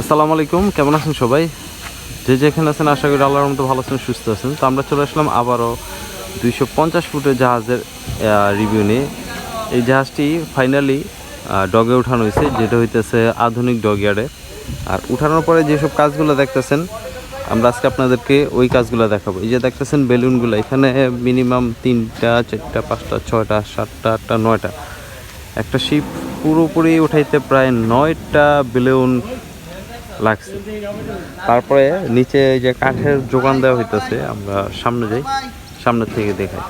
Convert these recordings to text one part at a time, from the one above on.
আসসালামু আলাইকুম, কেমন আছেন সবাই? যে যেখানে আছেন, আশা করি আল্লাহর মতো ভালো আছেন, সুস্থ আছেন। তো আমরা চলে আসলাম আবারও দুইশো পঞ্চাশ ফুটের জাহাজের রিভিউ নিয়ে। এই জাহাজটি ফাইনালি ডগে উঠানো হয়েছে, যেটা হইতেছে আধুনিক ডগ ইয়ার্ডে আর উঠানোর পরে যেসব কাজগুলো দেখতেছেন, আমরা আজকে আপনাদেরকে ওই কাজগুলো দেখাবো। এই যে দেখতেছেন বেলুনগুলো, এখানে মিনিমাম তিনটা, চারটা, পাঁচটা, ছয়টা, সাতটা, আটটা, নয়টা। একটা শিপ পুরোপুরি উঠাইতে প্রায় নয়টা বেলুন লাগছে। তারপরে নিচে যে কাঠের যোগান দেওয়া হইতেছে, আমরা সামনে যাই, সামনে থেকে দেখাই।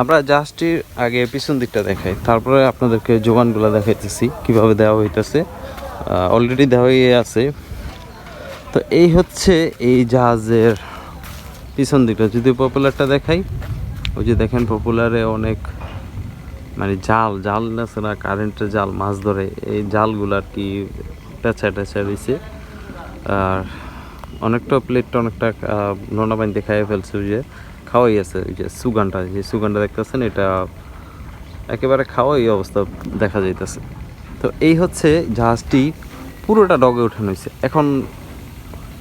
আমরা জাহাজটির আগে পিছন দিকটা দেখাই, তারপরে আপনাদেরকে যোগানগুলো দেখাইতেছি, কীভাবে দেওয়া হইতেছে। অলরেডি দেওয়া হয়ে আছে। তো এই হচ্ছে এই জাহাজের পিছন দিকটা। যদি পপুলারটা দেখাই, ওই যে দেখেন পপুলারে অনেক মানে জাল জাল না কারেন্টের জাল, মাছ ধরে, এই জালগুলো আর কি টেঁচা টেঁচা রয়েছে আর অনেকটা প্লেটটা অনেকটা নোনা পানি দেখাই ফেলছে ওই যে, খাওয়াই আছে ওই যে সুগানটা যে সুগানটা দেখতেছেন এটা একেবারে খাওয়াই অবস্থা দেখা যাইতেছে। তো এই হচ্ছে জাহাজটি পুরোটা ডগে উঠানো হয়েছে। এখন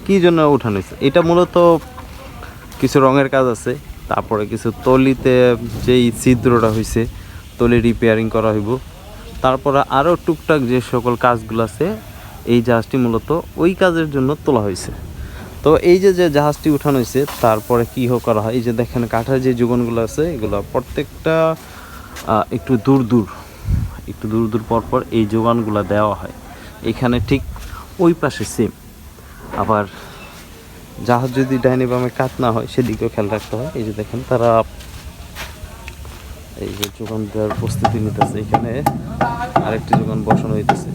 কী জন্য উঠানো হয়েছে? এটা মূলত কিছু রঙের কাজ আছে, তারপরে কিছু তলিতে যেই ছিদ্রটা হয়েছে তলি রিপেয়ারিং করা হইব। তারপরে আরও টুকটাক যে সকল কাজগুলো আছে এই জাহাজটি মূলত ওই কাজের জন্য তোলা হয়েছে। তো এই যে যে জাহাজটি উঠানো হয়েছে, তারপরে কী করা হয়? এই যে দেখেন, কাঠের যে যোগানগুলো আছে, এগুলো প্রত্যেকটা একটু দূর দূর, একটু দূর দূর পর পর এই যোগানগুলো দেওয়া হয়। এখানে ঠিক ওই পাশে সেম আবার জাহাজ যদি ডাইনে বামে কাত না হয়, সেদিকেও খেয়াল রাখতে হয়। এই যে দেখেন, তারা এই যে যোগান দেওয়ার প্রস্তুতি নিতেছে। এখানে আরেকটি যোগান বসানো হইতেছে।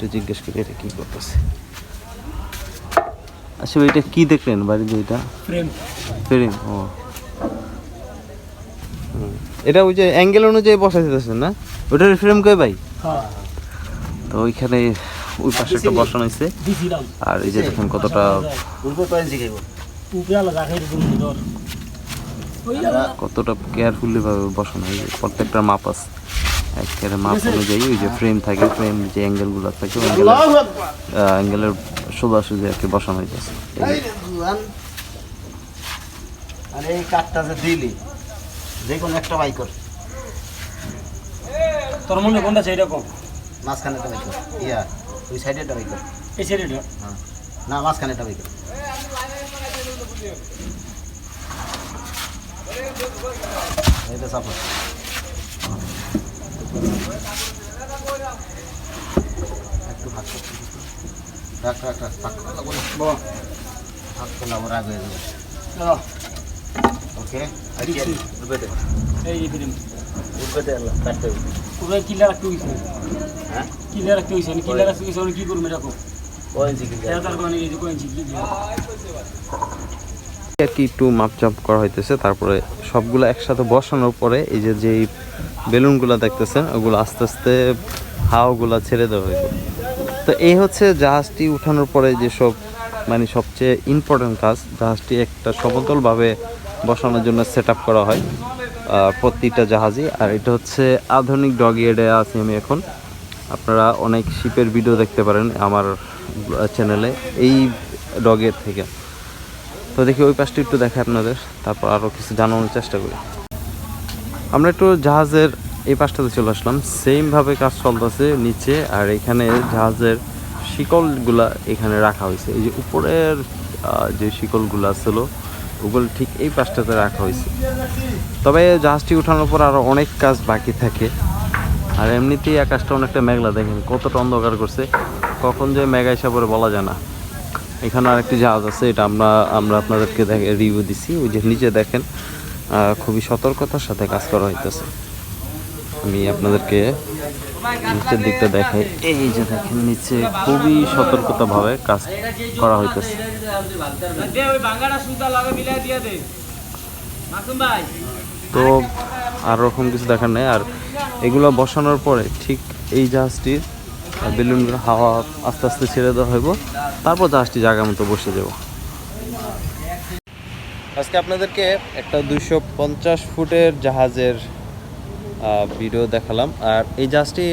একটু জিজ্ঞেস করি এটা কি করতেছে। আচ্ছা এটা কি দেখলেন বাড়িতে এটা? ফ্রেম ফ্রেম ও। এটা ওই যে অ্যাঙ্গেল অনুযায়ী বসাইতেছেন না? ওটার ফ্রেম কই ভাই? হ্যাঁ। তো ওইখানে ওই পাশে একটা বসানো হয়েছে। আর এই যে দেখেন কতটা কতটা কেয়ারফুলি ভাবে বসানো হয় প্রত্যেকটা মাপ আছে। একেবারে মাপ অনুযায়ী ওই যে ফ্রেম থাকে ফ্রেম যে অ্যাঙ্গেলগুলো থাকে অ্যাঙ্গেলের সোজাসুজি আর কি বসানো হইতেছে। আরে এই কাঠটা যে দিলি যে কোনো একটা বাই কর। তোর মনে কোনটা চাই এরকম? মাঝখানে একটা বাই কর। ইয়া ওই সাইডে একটা বাই কর। এই ছেড়ে হ্যাঁ। না মাঝখানে একটা বাই কর। এইটা সাপোর্ট একটু হাত রাখ রাখ রাখ হাত হাত করলে আবার আগে ওকে আচ্ছা উঠবে এই ফ্রেম উঠবে দে আল্লাহ কাটতে হবে উপরে কিলা রাখতে হইছে হ্যাঁ কিলা রাখতে হইছে কিলা কি করবে এরকম জিকির তার মানে এই যে কোয়েন কি দিয়ে আর কি একটু মাপচাপ করা হইতেছে, তারপরে সবগুলো একসাথে বসানোর পরে এই যে যেই বেলুনগুলো দেখতেছেন, ওগুলো আস্তে আস্তে হাওয়াগুলো ছেড়ে দেওয়া হইব। তো এই হচ্ছে জাহাজটি উঠানোর পরে যেসব মানে সবচেয়ে ইম্পর্টেন্ট কাজ, জাহাজটি একটা সমতলভাবে বসানোর জন্য সেট করা হয় প্রতিটা জাহাজই। আর এটা হচ্ছে আধুনিক ডগ ইয়েডে আছি আমি এখন। আপনারা অনেক শিপের ভিডিও দেখতে পারেন আমার চ্যানেলে এই ডগের থেকে। তো দেখি ওই পাশটা একটু দেখে আপনাদের, তারপর আরও কিছু জানানোর চেষ্টা করি। আমরা একটু জাহাজের এই পাশটাতে চলে আসলাম। সেমভাবে কাজ চলতেছে নিচে, আর এখানে জাহাজের শিকলগুলা এখানে রাখা হয়েছে। এই যে উপরের যে শিকলগুলা ছিল, ওগুলো ঠিক এই পাশটাতে রাখা হয়েছে। তবে জাহাজটি উঠানোর পর আরও অনেক কাজ বাকি থাকে। আর এমনিতেই আকাশটা অনেকটা মেঘলা, দেখেন কতটা অন্ধকার করছে। কখন যে মেঘা পরে বলা যায় না। এখানে আরেকটি জাহাজ আছে, এটা আমরা আমরা আপনাদেরকে রিভিউ দিছি। ওই যে নিচে দেখেন খুবই সতর্কতার সাথে কাজ করা হইতেছে। আমি আপনাদেরকে নিচের দিকটা দেখাই। এই যে দেখেন, নিচে খুবই সতর্কতাভাবে কাজ করা হইতেছে। তো আর রকম কিছু দেখার নেই। আর এগুলো বসানোর পরে ঠিক এই জাহাজটির বেলুনগুলো হাওয়া আস্তে আস্তে ছেড়ে দেওয়া হইব। তারপর জাহাজটি জায়গা মতো বসে যাব আজকে আপনাদেরকে একটা দুইশো পঞ্চাশ ফুটের জাহাজের ভিডিও দেখালাম। আর এই জাহাজটি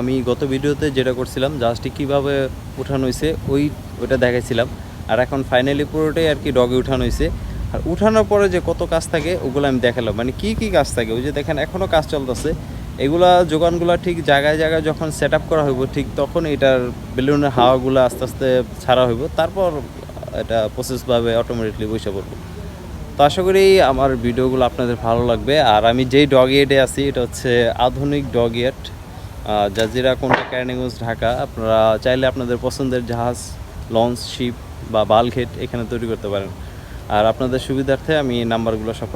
আমি গত ভিডিওতে যেটা করছিলাম জাহাজটি কীভাবে উঠানো হয়েছে ওই, ওইটা দেখাইছিলাম। আর এখন ফাইনালি পুরোটাই আর কি ডগে উঠানো হয়েছে আর উঠানোর পরে যে কত কাজ থাকে, ওগুলো আমি দেখালাম। মানে কি কি কাজ থাকে? ওই যে দেখেন এখনও কাজ চলতেছে। এগুলা যোগানগুলো ঠিক জায়গায় জায়গায় যখন সেট আপ করা হইব, ঠিক তখন এটার বেলুনের হাওয়াগুলো আস্তে আস্তে ছাড়া হইব। তারপর এটা প্রসেসভাবে অটোমেটিকলি বসে পড়ব। তো আশা করি আমার ভিডিওগুলো আপনাদের ভালো লাগবে। আর আমি যেই ডগ ইয়েটে আছি, এটা হচ্ছে আধুনিক ডগ ইয়েট জাজিরা, কোনটা ক্যানিগঞ্জ, ঢাকা। আপনারা চাইলে আপনাদের পছন্দের জাহাজ, লঞ্চ, শিপ বা বালঘেট এখানে তৈরি করতে পারেন। আর আপনাদের সুবিধার্থে আমি নাম্বারগুলো সব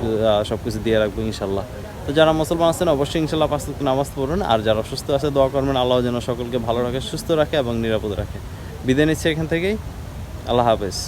সব কিছু দিয়ে রাখব ইনশাল্লাহ তো যারা মুসলমান আছেন, অবশ্যই ইনশাল্লাহ পাঁচ নামাজ পড়ুন। আর যারা সুস্থ আছে, দোয়া করবেন। আল্লাহ যেন সকলকে ভালো রাখে, সুস্থ রাখে এবং নিরাপদ রাখে। বিদায় নিচ্ছে এখান থেকেই। আল্লাহ হাফেজ।